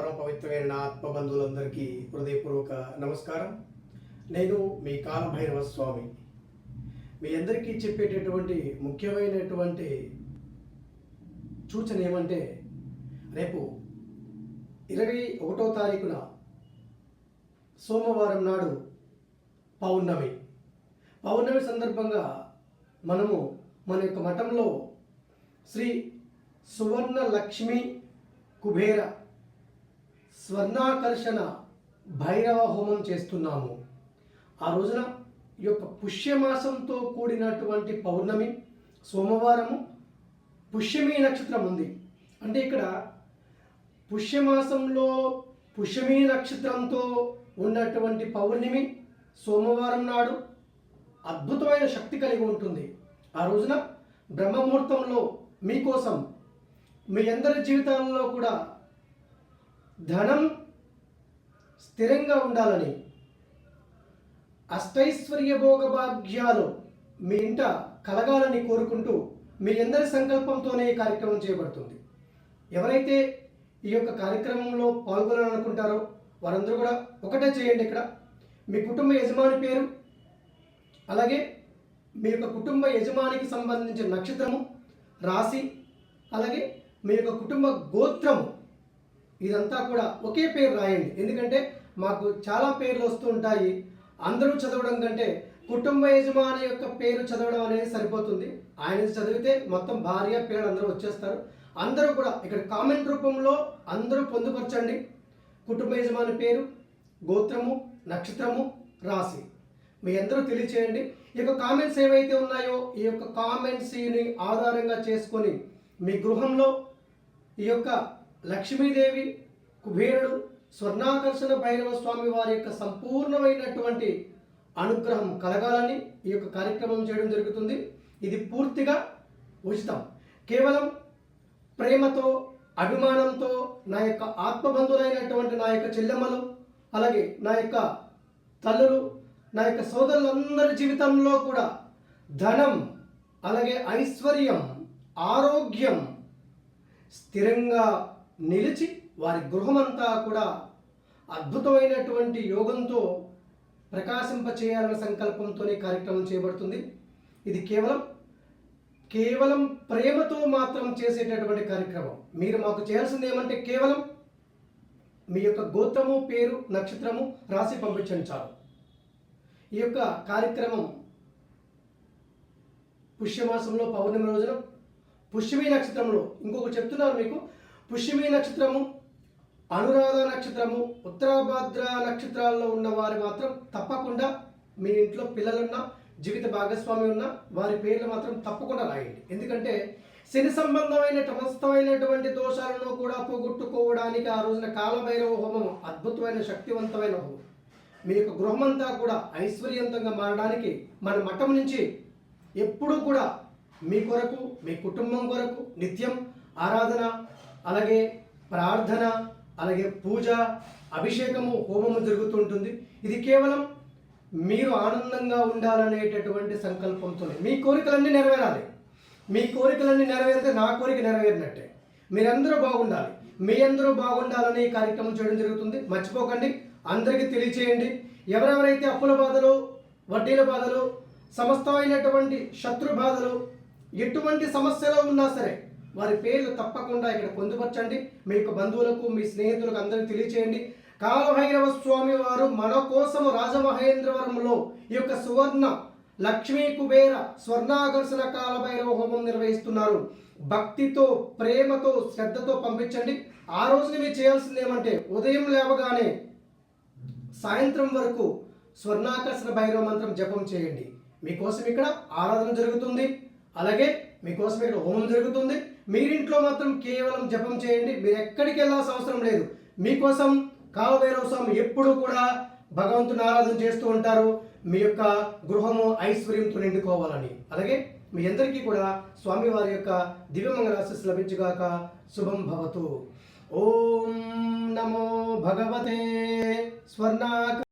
పరమ పవిత్రమైన నా ఆత్మబంధువులందరికీ హృదయపూర్వక నమస్కారం. నేను మీ కాలభైరవ స్వామి మీ అందరికీ చెప్పేటటువంటి ముఖ్యమైనటువంటి సూచన ఏమంటే రేపు ఇరవై ఒకటో తారీఖున సోమవారం నాడు పౌర్ణమి. పౌర్ణమి సందర్భంగా మనము మన యొక్క మఠంలో శ్రీ సువర్ణ లక్ష్మి కుబేర స్వర్ణాకర్షణ భైరవ హోమం చేస్తున్నాము. ఆ రోజున ఈ యొక్క పుష్యమాసంతో కూడినటువంటి పౌర్ణమి సోమవారము పుష్యమి నక్షత్రం ఉంది. అంటే ఇక్కడ పుష్యమాసంలో పుష్యమి నక్షత్రంతో ఉన్నటువంటి పౌర్ణమి సోమవారం నాడు అద్భుతమైన శక్తి కలిగి ఉంటుంది. ఆ రోజున బ్రహ్మముహూర్తంలో మీకోసం మీ అందరి జీవితాలలో కూడా ధనం స్థిరంగా ఉండాలని అష్టైశ్వర్య భోగభాగ్యాలు మీ ఇంట కలగాలని కోరుకుంటూ మీ అందరి సంకల్పంతోనే ఈ కార్యక్రమం చేయబడుతుంది ఎవరైతే ఈ యొక్క కార్యక్రమంలో పాల్గొనాలనుకుంటారో వారందరూ కూడా ఒకటే చేయండి ఇక్కడ. మీ కుటుంబ యజమాని పేరు అలాగే మీ యొక్క కుటుంబ యజమానికి సంబంధించిన నక్షత్రము రాశి అలాగే మీ యొక్క కుటుంబ గోత్రము ఇదంతా కూడా ఒకే పేరు రాయండి. ఎందుకంటే మాకు చాలా పేర్లు వస్తూ ఉంటాయి. అందరూ చదవడం కంటే కుటుంబ యజమాని యొక్క పేరు చదవడం అనేది సరిపోతుంది. ఆయన చదివితే మొత్తం భార్య పిల్లలు అందరూ వచ్చేస్తారు. అందరూ కూడా ఇక్కడ కామెంట్ రూపంలో అందరూ పొందుపరచండి. కుటుంబ యజమాని పేరు గోత్రము నక్షత్రము రాశి. మీ అందరూ తెలియచేయండి. ఈ యొక్క కామెంట్స్ ఏవైతే ఉన్నాయో ఈ యొక్క కామెంట్స్ని ఆధారంగా చేసుకొని మీ గృహంలో ఈ యొక్క లక్ష్మీదేవి కుబేరుడు స్వర్ణాకర్షణ భైరవ స్వామి వారి యొక్క సంపూర్ణమైనటువంటి అనుగ్రహం కలగాలని ఈ యొక్క కార్యక్రమం చేయడం జరుగుతుంది. ఇది పూర్తిగా ఉచితం. కేవలం ప్రేమతో అభిమానంతో నా యొక్క ఆత్మబంధులైనటువంటి నా యొక్క చెల్లెమ్మలు అలాగే నా యొక్క తల్లులు నా యొక్క సోదరులందరి జీవితంలో కూడా ధనం అలాగే ఐశ్వర్యం ఆరోగ్యం స్థిరంగా నిలిచి వారి గృహమంతా కూడా అద్భుతమైనటువంటి యోగంతో ప్రకాశింపచేయాలన్న సంకల్పంతోనే కార్యక్రమం చేయబడుతుంది. ఇది కేవలం కేవలం ప్రేమతో మాత్రం చేసేటటువంటి కార్యక్రమం. మీరు మాకు చేయాల్సింది ఏమంటే కేవలం మీ యొక్క గోత్రము పేరు నక్షత్రము రాసి పంపించండి చాలు. ఈ యొక్క కార్యక్రమం పుష్యమాసంలో పౌర్ణమి రోజున పుష్యమి నక్షత్రంలో ఇంకొక చెప్తున్నాను మీకు పుష్యమి నక్షత్రము అనురాధ నక్షత్రము ఉత్తరాభాద్ర నక్షత్రాల్లో ఉన్న వారు మాత్రం తప్పకుండా మీ ఇంట్లో పిల్లలున్నా జీవిత భాగస్వామి ఉన్న వారి పేర్లు మాత్రం తప్పకుండా రాయండి. ఎందుకంటే శని సంబంధమైన సమస్తమైనటువంటి దోషాలను కూడా పోగొట్టుకోవడానికి ఆ రోజున కాలభైరవ హోమం అద్భుతమైన శక్తివంతమైన హోమం. మీ యొక్క గృహమంతా కూడా ఐశ్వర్యవంతంగా మారడానికి మన మఠం నుంచి ఎప్పుడూ కూడా మీ కొరకు మీ కుటుంబం కొరకు నిత్యం ఆరాధన అలాగే ప్రార్థన అలాగే పూజ అభిషేకము హోమము జరుగుతుంటుంది. ఇది కేవలం మీరు ఆనందంగా ఉండాలనేటటువంటి సంకల్పంతో మీ కోరికలన్నీ నెరవేరాలి. మీ కోరికలన్నీ నెరవేరితే నా కోరిక నెరవేరినట్టే. మీరందరూ బాగుండాలి. మీ అందరూ బాగుండాలని ఈ కార్యక్రమం చేయడం జరుగుతుంది. మర్చిపోకండి. అందరికీ తెలియచేయండి. ఎవరెవరైతే అప్పుల బాధలు వడ్డీల బాధలు సమస్తమైనటువంటి శత్రు బాధలు ఎటువంటి సమస్యలో ఉన్నా సరే వారి పేర్లు తప్పకుండా ఇక్కడ పొందుపరచండి. మీ యొక్క బంధువులకు మీ స్నేహితులకు అందరికీ తెలియచేయండి. కాలభైరవ స్వామి వారు మన కోసం రాజమహేంద్రవరంలో ఈ యొక్క సువర్ణ లక్ష్మీ కుబేర స్వర్ణాకర్షణ కాలభైరవ హోమం నిర్వహిస్తున్నారు. భక్తితో ప్రేమతో శ్రద్ధతో పంపించండి. ఆ రోజున మీరు చేయాల్సింది ఏమంటే ఉదయం లేవగానే సాయంత్రం వరకు స్వర్ణాకర్షణ భైరవ మంత్రం జపం చేయండి. మీకోసం ఇక్కడ ఆరాధన జరుగుతుంది. అలాగే మీకోసం ఇక్కడ హోమం జరుగుతుంది. మీరింట్లో మాత్రం కేవలం జపం చేయండి. మీరు ఎక్కడికి వెళ్ళాల్సిన అవసరం లేదు. మీకోసం కాలభైరవ స్వామి ఎప్పుడు కూడా భగవంతుని ఆరాధన చేస్తూ ఉంటారు. మీ యొక్క గృహము ఐశ్వర్యంతో నిండుకోవాలని. అలాగే మీ అందరికీ కూడా స్వామివారి యొక్క దివ్యమంగళాశస్సు లభించుగాక శుభం భవతు. ఓం నమో భగవతే స్వర్ణాక